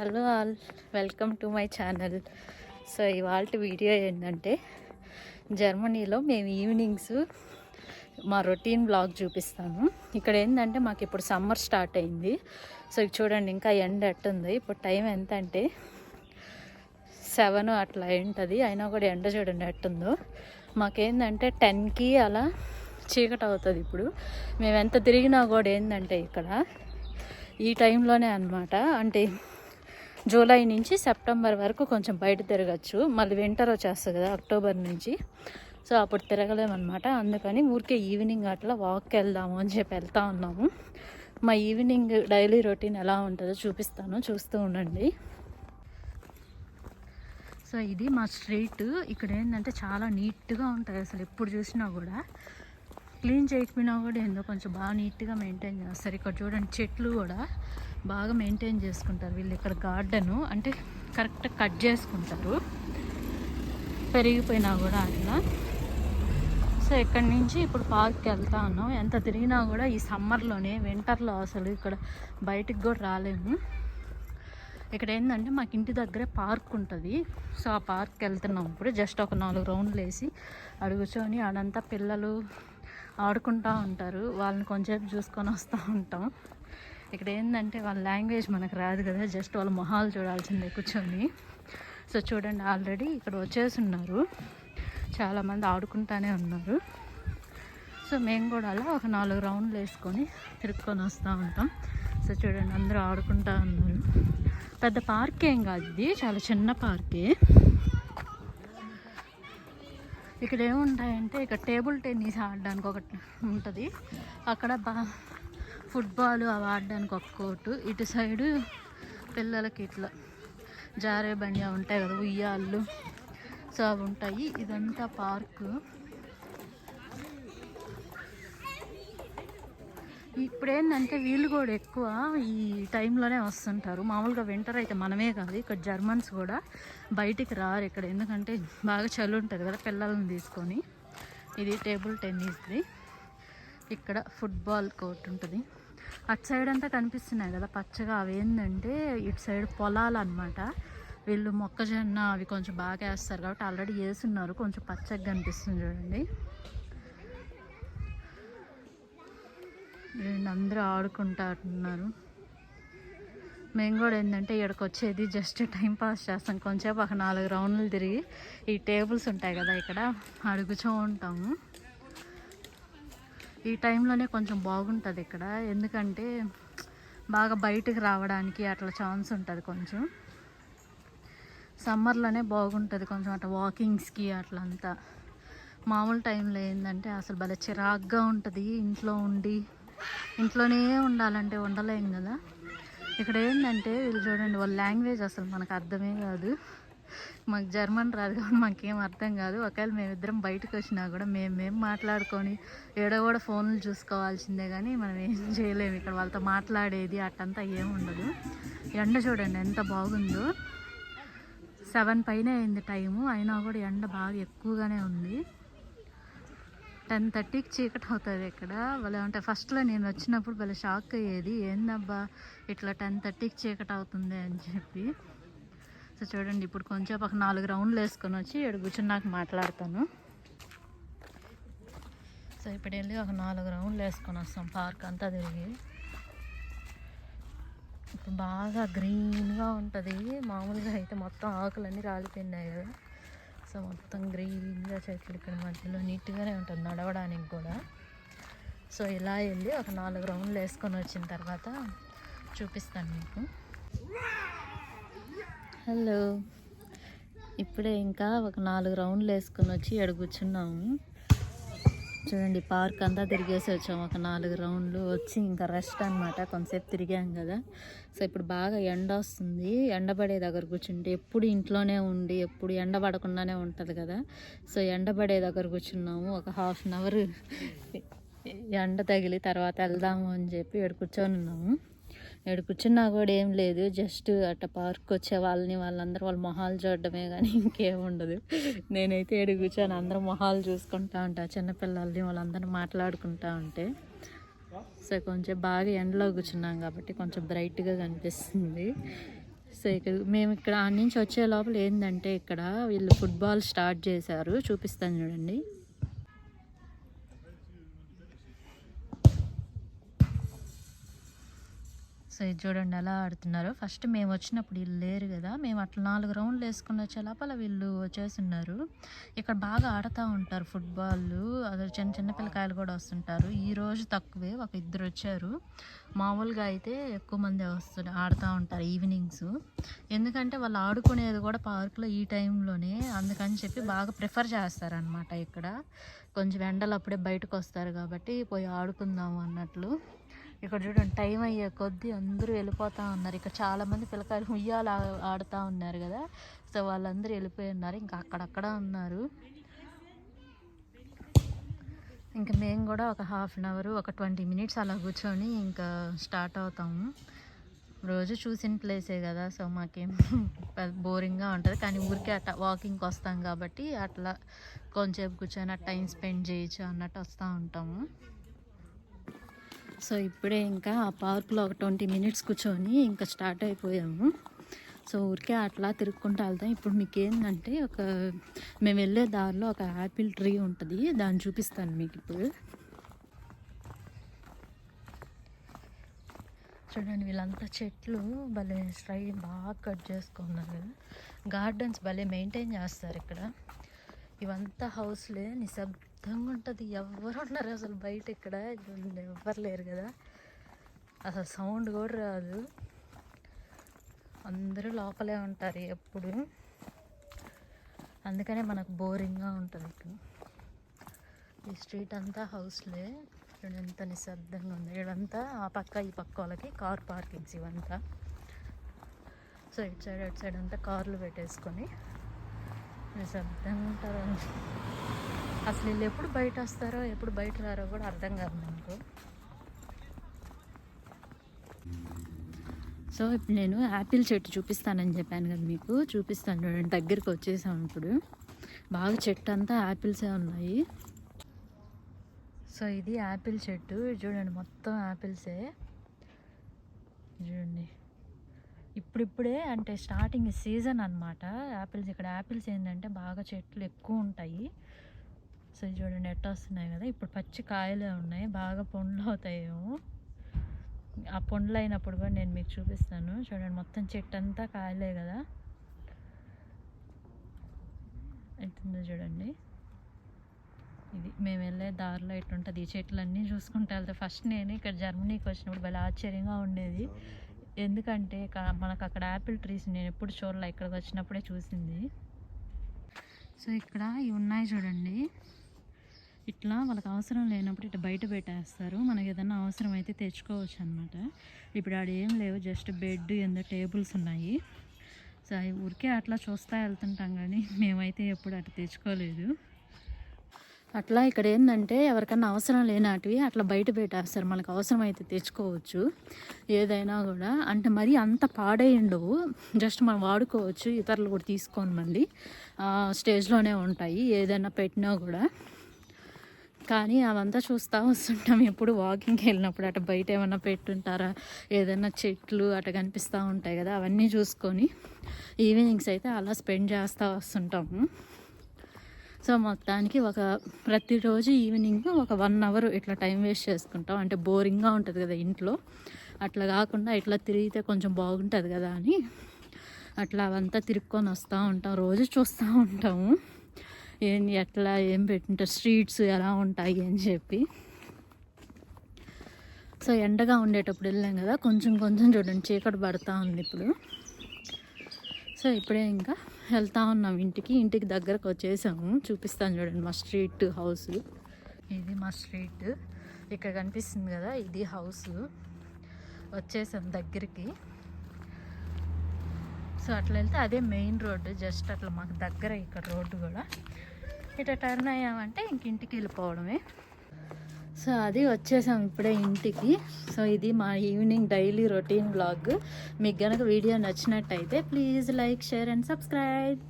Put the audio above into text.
Hello all welcome to my channel. So ఇవాళ video ఏంటంటే జర్మనీలో మేము ఈవినింగ్స్ మా రొటీన్ బ్లాగ్ చూపిస్తాను. ఇక్కడ ఏంటంటే మాకు ఇప్పుడు సమ్మర్ స్టార్ట్ అయింది. సో ఇది చూడండి ఇంకా ఎండ ఎట్టుంది ఇప్పుడు టైం ఎంత అంటే సెవెన్ అట్లా ఉంటుంది అయినా కూడా ఎండ చూడండి ఎట్టుందో. మాకేందంటే టెన్కి అలా చీకటి అవుతుంది ఇప్పుడు. మేము ఎంత తిరిగినా కూడా ఏంటంటే ఇక్కడ ఈ టైంలోనే అన్నమాట. అంటే జూలై నుంచి సెప్టెంబర్ వరకు కొంచెం బయట తిరగచ్చు. మళ్ళీ వింటర్ వచ్చేస్తుంది కదా అక్టోబర్ నుంచి. సో అప్పుడు తిరగలేమన్నమాట. అందుకని ఊరికే ఈవినింగ్ అట్లా వాక్కి వెళ్దాము అని చెప్పి వెళ్తా ఉన్నాము. మా ఈవినింగ్ డైలీ రొటీన్ ఎలా ఉంటుందో చూపిస్తాను. చూస్తూ ఉండండి. సో ఇది మా స్ట్రీట్ ఇక్కడ ఏంటంటే చాలా నీట్గా ఉంటుంది అసలు ఎప్పుడు చూసినా కూడా క్లీన్ చేయకపోయినా కూడా ఏందో కొంచెం బాగా నీట్గా మెయింటైన్ చేస్తారు ఇక్కడ చూడండి చెట్లు కూడా బాగా మెయింటైన్ చేసుకుంటారు. వీళ్ళు ఇక్కడ గార్డెను అంటే కరెక్ట్ కట్ చేసుకుంటారు. పెరిగిపోయినా కూడా అట్లా. సో ఇక్కడి నుంచి ఇప్పుడు పార్క్కి వెళ్తా ఉన్నాం. ఎంత తిరిగినా కూడా ఈ సమ్మర్లోనే వింటర్లో అసలు ఇక్కడ బయటికి కూడా రాలేము. ఇక్కడ ఏంటంటే మాకు ఇంటి దగ్గరే పార్క్ ఉంటుంది. సో ఆ పార్క్కి వెళ్తున్నాం ఇప్పుడు. జస్ట్ ఒక నాలుగు రౌండ్లు వేసి అడుగుచొని ఆడంతా పిల్లలు ఆడుకుంటూ ఉంటారు. వాళ్ళని కొంచెంసేపు చూసుకొని వస్తూ ఉంటాం. ఇక్కడ ఏంటంటే వాళ్ళ లాంగ్వేజ్ మనకు రాదు కదా జస్ట్ వాళ్ళ మొహాలు చూడాల్సిందే కూర్చొని. సో చూడండి ఆల్రెడీ ఇక్కడ వచ్చేసి ఉన్నారు చాలామంది ఆడుకుంటానే ఉన్నారు. సో మేము కూడా అలా ఒక నాలుగు రౌండ్లు వేసుకొని తిరుక్కొని వస్తూ ఉంటాం. సో చూడండి అందరూ ఆడుకుంటా ఉన్నారు. పెద్ద పార్క్ ఏం కాదు ఇది చాలా చిన్న పార్కే. ఇక్కడ ఏముంటాయంటే ఇక్కడ టేబుల్ టెన్నిస్ ఆడడానికి ఒకటి ఉంటుంది. అక్కడ బా ఫుట్బాల్ అవి ఆడడానికి ఒక కోర్టు. ఇటు సైడు పిల్లలకి ఇట్లా జారే బండి ఉంటాయి కదా ఉయ్యాళ్ళు. సో అవి ఉంటాయి. ఇదంతా పార్కు. ఇప్పుడు ఏంటంటే వీళ్ళు కూడా ఎక్కువ ఈ టైంలోనే వస్తుంటారు. మామూలుగా వింటర్ అయితే మనమే కాదు ఇక్కడ జర్మన్స్ కూడా బయటికి రారు ఇక్కడ. ఎందుకంటే బాగా చలి ఉంటుంది కదా పిల్లల్ని తీసుకొని. ఇది టేబుల్ టెన్నిస్ది. ఇక్కడ ఫుట్బాల్ కోర్ట్ ఉంటుంది. అటు సైడ్ అంతా కనిపిస్తున్నాయి కదా పచ్చగా. అవి ఏంటంటే ఇటు సైడ్ పొలాలు అనమాట వీళ్ళు మొక్కజొన్న అవి కొంచెం బాగా వేస్తారు కాబట్టి ఆల్రెడీ వేసున్నారు కొంచెం పచ్చగా కనిపిస్తుంది చూడండి. వీళ్ళు అందరూ ఆడుకుంటారు మేము కూడా ఏంటంటే ఇక్కడికి వచ్చేది జస్ట్ టైం పాస్ చేస్తాం. కొంచెం ఒక నాలుగు రౌండ్లు తిరిగి ఈ టేబుల్స్ ఉంటాయి కదా ఇక్కడ అడుగుచూ ఉంటాము. ఈ టైంలోనే కొంచెం బాగుంటుంది ఇక్కడ. ఎందుకంటే బాగా బయటకు రావడానికి అట్లా ఛాన్స్ ఉంటుంది కొంచెం. సమ్మర్లోనే బాగుంటుంది కొంచెం అట్లా వాకింగ్స్కి అట్లా అంతా మామూలు టైంలో ఏంటంటే అసలు భలే చిరాగ్గా ఉంటుంది. ఇంట్లో ఉండి ఇంట్లోనే ఉండాలంటే ఉండలేం కదా. ఇక్కడ ఏంటంటే వీళ్ళు చూడండి వాళ్ళ లాంగ్వేజ్ అసలు మనకు అర్థమే కాదు. మాకు జర్మన్ రాదు కాబట్టి మాకేం అర్థం కాదు. ఒకవేళ మేమిద్దరం బయటకు వచ్చినా కూడా మేము మేము మాట్లాడుకొని ఏడో కూడా ఫోన్లు చూసుకోవాల్సిందే కానీ మనం ఏం చేయలేము ఇక్కడ వాళ్ళతో మాట్లాడేది అట్టంతా ఏం ఉండదు. ఎండ చూడండి ఎంత బాగుందో. సెవెన్ పైన అయింది టైము. అయినా కూడా ఎండ బాగా ఎక్కువగానే ఉంది. టెన్ థర్టీకి చీకటి అవుతుంది ఇక్కడ. భలే అంటే ఫస్ట్లో నేను వచ్చినప్పుడు భలే షాక్ అయ్యేది. ఏందబ్బా ఇట్లా టెన్ థర్టీకి చీకటి అవుతుంది అని చెప్పి. సో చూడండి ఇప్పుడు కొంచెం ఒక నాలుగు రౌండ్లు వేసుకొని వచ్చి ఇక్కడ కూర్చొని నాకు మాట్లాడతాను. సో ఇప్పుడు వెళ్ళి ఒక నాలుగు రౌండ్లు వేసుకొని వస్తాం. పార్క్ అంతా తిరిగి. ఇప్పుడు బాగా గ్రీన్గా ఉంటుంది. మామూలుగా అయితే మొత్తం ఆకులన్నీ రాలిపోయినాయి కదా. సో మొత్తం గ్రీన్గా చెట్లు ఇక్కడ మధ్యలో నీట్గానే ఉంటుంది నడవడానికి కూడా. సో ఇలా వెళ్ళి ఒక నాలుగు రౌండ్లు వేసుకొని వచ్చిన తర్వాత చూపిస్తాను మీకు. హలో. ఇప్పుడే ఇంకా ఒక నాలుగు రౌండ్లు వేసుకొని వచ్చి ఇక్కడ కూర్చున్నాము. చూడండి పార్క్ అంతా తిరిగేసి వచ్చాము ఒక నాలుగు రౌండ్లు వచ్చి ఇంకా రెస్ట్ అనమాట కొంతసేపు తిరిగాం కదా. సో ఇప్పుడు బాగా ఎండ వస్తుంది. ఎండబడే దగ్గర కూర్చుంటే ఎప్పుడు ఇంట్లోనే ఉండి ఎప్పుడు ఎండ పడకుండానే ఉంటుంది కదా. సో ఎండబడే దగ్గర కూర్చున్నాము. ఒక హాఫ్ అన్ అవర్ ఎండ తగిలి తర్వాత వెళ్దాము అని చెప్పి ఇక్కడ కూర్చొని ఉన్నాము. ఇక్కడ కూర్చున్నా కూడా ఏం లేదు. జస్ట్ అట్ట పార్క్ వచ్చే వాళ్ళని వాళ్ళందరూ వాళ్ళ మొహాలు చూడడమే కానీ ఇంకేం ఉండదు. నేనైతే ఇక్కడ కూర్చొని అందరూ మొహాలు చూసుకుంటా ఉంటా. చిన్నపిల్లల్ని వాళ్ళందరూ మాట్లాడుకుంటా ఉంటే. సో కొంచెం బాగా ఎండలో కూర్చున్నాం కాబట్టి కొంచెం బ్రైట్గా కనిపిస్తుంది. సో ఇక్కడ మేము ఇక్కడ నుంచి వచ్చే లోపల ఏంటంటే ఇక్కడ వీళ్ళు ఫుట్బాల్ స్టార్ట్ చేశారు. చూపిస్తాను చూడండి. సో ఇది చూడండి ఎలా ఆడుతున్నారు. ఫస్ట్ మేము వచ్చినప్పుడు వీళ్ళు లేరు కదా మేము అట్లా నాలుగు రౌండ్లు వేసుకుని వచ్చే లోపల వీళ్ళు వచ్చేస్తున్నారు. ఇక్కడ బాగా ఆడుతూ ఉంటారు ఫుట్బాల్ అదే చిన్న చిన్న పిల్లకాయలు కూడా వస్తుంటారు. ఈ రోజు తక్కువే ఒక ఇద్దరు వచ్చారు. మామూలుగా అయితే ఎక్కువ మంది వస్తారు ఆడుతూ ఉంటారు ఈవినింగ్స్. ఎందుకంటే వాళ్ళు ఆడుకునేది కూడా పార్క్లో ఈ టైంలోనే అందుకని చెప్పి బాగా ప్రిఫర్ చేస్తారనమాట ఇక్కడ. కొంచెం ఎండలు అప్పుడే బయటకు వస్తారు కాబట్టి పోయి ఆడుకుందాము అన్నట్లు. ఇక్కడ చూడండి టైం అయ్యే కొద్దీ అందరూ వెళ్ళిపోతూ ఉన్నారు. ఇక్కడ చాలామంది పిల్లకాయలు ఉయ్యాలు ఆడుతూ ఉన్నారు కదా. సో వాళ్ళందరూ వెళ్ళిపోయి ఉన్నారు. ఇంకా అక్కడక్కడ ఉన్నారు. ఇంకా మేము కూడా ఒక హాఫ్ అన్ అవర్ ఒక ట్వంటీ మినిట్స్ అలా కూర్చొని ఇంకా స్టార్ట్ అవుతాము. రోజు చూసిన ప్లేసే కదా సో మాకేం బోరింగ్గా ఉంటుంది. కానీ ఊరికే అట్లా వాకింగ్కి వస్తాం కాబట్టి అట్లా కొంచెంసేపు కూర్చొని టైం స్పెండ్ చేయొచ్చు అన్నట్టు వస్తూ ఉంటాము. సో ఇప్పుడే ఇంకా ఆ పార్క్లో ఒక ట్వంటీ మినిట్స్ కూర్చొని ఇంకా స్టార్ట్ అయిపోయాము. సో ఊరికే అట్లా తిరుక్కుంటూ వెళ్తాం. ఇప్పుడు మీకు ఏంటంటే ఒక మేము వెళ్ళే దారిలో ఒక యాపిల్ ట్రీ ఉంటుంది. దాన్ని చూపిస్తాను మీకు ఇప్పుడు. చూడండి వీళ్ళంతా చెట్లు భలే స్ట్రై బాగా కట్ చేసుకున్నారు. గార్డెన్స్ భలే మెయింటైన్ చేస్తారు ఇక్కడ. ఇవంతా హౌస్లే నిశ్శబ్దంగా ఉంటుంది ఎవరు ఉన్నారు అసలు బయట ఇక్కడ ఎవ్వరు లేరు కదా. అసలు సౌండ్ కూడా రాదు. అందరూ లోపలే ఉంటారు ఎప్పుడు. అందుకనే మనకు బోరింగ్గా ఉంటుంది ఇక్కడ ఈ స్ట్రీట్ అంతా హౌస్లే. చూడండి ఎంత నిశ్శబ్దంగా ఉంది. ఇదంతా ఆ పక్క ఈ పక్క వాళ్ళకి కార్ పార్కింగ్స్ ఇవంతా. సో ఇటు సైడ్ అటు సైడ్ అంతా కార్లు పెట్టేసుకొని నిశ్శబ్దంగా ఉంటారు అసలు వీళ్ళు ఎప్పుడు బయట వస్తారో ఎప్పుడు బయట రారో కూడా అర్థం కాదు నాకు. సో ఇప్పుడు నేను యాపిల్ చెట్టు చూపిస్తానని చెప్పాను కదా మీకు. చూపిస్తాను చూడండి దగ్గరికి వచ్చేసాం ఇప్పుడు. బాగా చెట్టు అంతా యాపిల్సే ఉన్నాయి. సో ఇది యాపిల్ చెట్టు. చూడండి మొత్తం యాపిల్సే చూడండి. ఇప్పుడిప్పుడే అంటే స్టార్టింగ్ సీజన్ అనమాట యాపిల్స్ ఇక్కడ యాపిల్స్ ఏంటంటే బాగా చెట్లు ఎక్కువ ఉంటాయి. సో చూడండి ఎట్ట వస్తున్నాయి కదా. ఇప్పుడు పచ్చి కాయలే ఉన్నాయి. బాగా పండ్లు అవుతాయేమో ఆ పండ్లు అయినప్పుడు కూడా నేను మీకు చూపిస్తాను. చూడండి మొత్తం చెట్టు అంతా కాయలే కదా. అవుతుందో చూడండి. ఇది మేము వెళ్ళే దారిలో ఎట్లుంటుంది? ఈ చెట్లన్నీ చూసుకుంటూ వెళ్తే ఫస్ట్ నేను ఇక్కడ జర్మనీకి వచ్చినప్పుడు భలే ఆశ్చర్యంగా ఉండేది. ఎందుకంటే మనకు అక్కడ యాపిల్ ట్రీస్ నేను ఎప్పుడు చూడలే. ఇక్కడికి వచ్చినప్పుడే చూసింది. సో ఇక్కడ ఇవి ఉన్నాయి చూడండి. ఇట్లా వాళ్ళకి అవసరం లేనప్పుడు ఇట్లా బయట పెట్టేస్తారు. మనకి ఏదైనా అవసరం అయితే తెచ్చుకోవచ్చు అనమాట ఇప్పుడు ఆడ ఏం లేవు జస్ట్ బెడ్ ఎందో టేబుల్స్ ఉన్నాయి. సో అవి ఊరికే అట్లా చూస్తూ వెళ్తుంటాం కానీ మేమైతే ఎప్పుడు అటు తెచ్చుకోలేదు. అట్లా ఇక్కడ ఏంటంటే ఎవరికన్నా అవసరం లేనటివి అట్లా బయట పెట్టేస్తారు. మనకు అవసరం అయితే తెచ్చుకోవచ్చు. ఏదైనా కూడా. అంటే మరీ అంత పాడై ఉండవు. జస్ట్ మనం వాడుకోవచ్చు. ఇతరులు కూడా తీసుకొని మళ్ళీ స్టేజ్లోనే ఉంటాయి. ఏదైనా పెట్టినా కూడా. కానీ అవంతా చూస్తూ వస్తుంటాం. ఎప్పుడు వాకింగ్కి వెళ్ళినప్పుడు అటు బయట ఏమైనా పెట్టుంటారా? ఏదైనా చెట్లు అటు కనిపిస్తూ ఉంటాయి కదా అవన్నీ చూసుకొని ఈవినింగ్స్ అయితే అలా స్పెండ్ చేస్తూ వస్తుంటాము. సో మొత్తానికి ఒక ప్రతిరోజు ఈవినింగ్ ఒక వన్ అవర్ ఇట్లా టైం వేస్ట్ చేసుకుంటాం. అంటే బోరింగ్గా ఉంటుంది కదా ఇంట్లో. అట్లా కాకుండా ఇట్లా తిరిగితే కొంచెం బాగుంటుంది కదా అని అట్లా అవంతా తిరుక్కొని వస్తూ ఉంటాం. రోజు చూస్తూ ఉంటాము. ఏం ఎట్లా ఏం పెట్టింటారు స్ట్రీట్స్ ఎలా ఉంటాయి అని చెప్పి. సో ఎండగా ఉండేటప్పుడు వెళ్ళాం కదా కొంచెం కొంచెం చూడండి చీకటి పడతా ఉంది ఇప్పుడు. సో ఇప్పుడే ఇంకా వెళ్తా ఉన్నాం ఇంటికి ఇంటికి దగ్గరకు వచ్చేసాము. చూపిస్తాను చూడండి మా స్ట్రీట్ హౌస్. ఇది మా స్ట్రీట్. ఇక్కడ కనిపిస్తుంది కదా ఇది హౌస్. వచ్చేసాం దగ్గరికి. సో అట్లా వెళ్తే అదే మెయిన్ రోడ్డు జస్ట్ అట్లా మాకు దగ్గర ఇక్కడ రోడ్డు కూడా. ఇట్లా టర్న్ అయ్యామంటే ఇంక ఇంటికి వెళ్ళిపోవడమే. సో అది వచ్చేసాం ఇప్పుడే ఇంటికి. సో ఇది మా ఈవినింగ్ డైలీ రొటీన్ బ్లాగ్ మీకు కనుక వీడియో నచ్చినట్టయితే please like share and subscribe